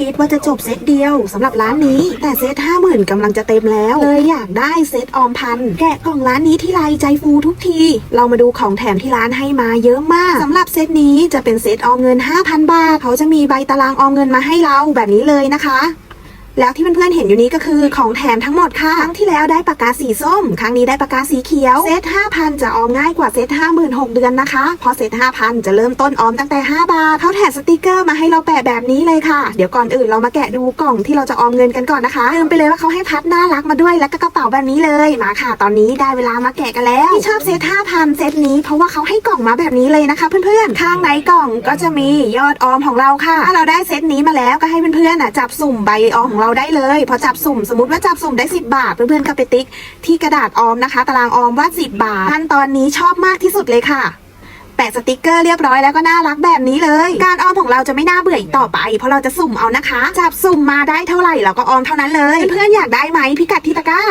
คิดว่าจะจบเซตเดียวสำหรับร้านนี้ แต่เซตห้าหมื่นกำลังจะเต็มแล้ว เลยอยากได้เซตออมพันแกะกล่องร้านนี้ที่ไรใจฟูทุกที เรามาดูของแถมที่ร้านให้มาเยอะมากสำหรับเซตนี้จะเป็นเซตออมเงิน 5,000 บาท เขาจะมีใบตารางออมเงินมาให้เราแบบนี้เลยนะคะ แล้วที่เพื่อนๆเห็นอยู่นี้ก็คือของแถมทั้งหมดค่ะ ครั้งที่แล้วได้ปากกาสีส้ม ครั้งนี้ได้ปากกาสีเขียว เซต5,000 จะออมง่ายกว่าเซต56,000 เดือนนะคะเพราะเซต5,000 จะเริ่มต้นออมตั้งแต่ 5 บาทเขาแถมสติกเกอร์มาให้เราแปะแบบนี้เลยค่ะ เดี๋ยวก่อนอื่นเรามาแกะดูกล่องที่เราจะออมเงินกันก่อนนะคะลืมไปเลยว่าเขาให้พัดน่ารักมาด้วยและก็กระเป๋าแบบนี้เลยมาค่ะ ตอนนี้ได้เวลามาแกะกันแล้วที่ชอบเซต5,000 เซตนี้เพราะว่าเขาให้กล่องมาแบบนี้เลยนะคะ เพื่อนๆข้างในกล่องก็จะมียอดออมของเราค่ะถ้าเราได้เซตนี้มาแล้วก็ให้เพื่อนๆจับสุ่มใบออมของเราได้เลย พอจับสุ่มสมมติว่าจับสุ่มได้ 10 บาท เพื่อนๆก็ไปติ๊กที่กระดาษออมนะคะ ตารางออมว่า 10 บาทขั้นตอนนี้ชอบมากที่สุดเลยค่ะแปะสติกเกอร์เรียบร้อยแล้วก็น่ารักแบบนี้เลย การออมของเราจะไม่น่าเบื่ออีกต่อไป เพราะเราจะสุ่มเอานะคะ จับสุ่มมาได้เท่าไหร่เราก็ออมเท่านั้นเลย เพื่อนๆอยากได้ไหมพิกัดที่ตะกร้า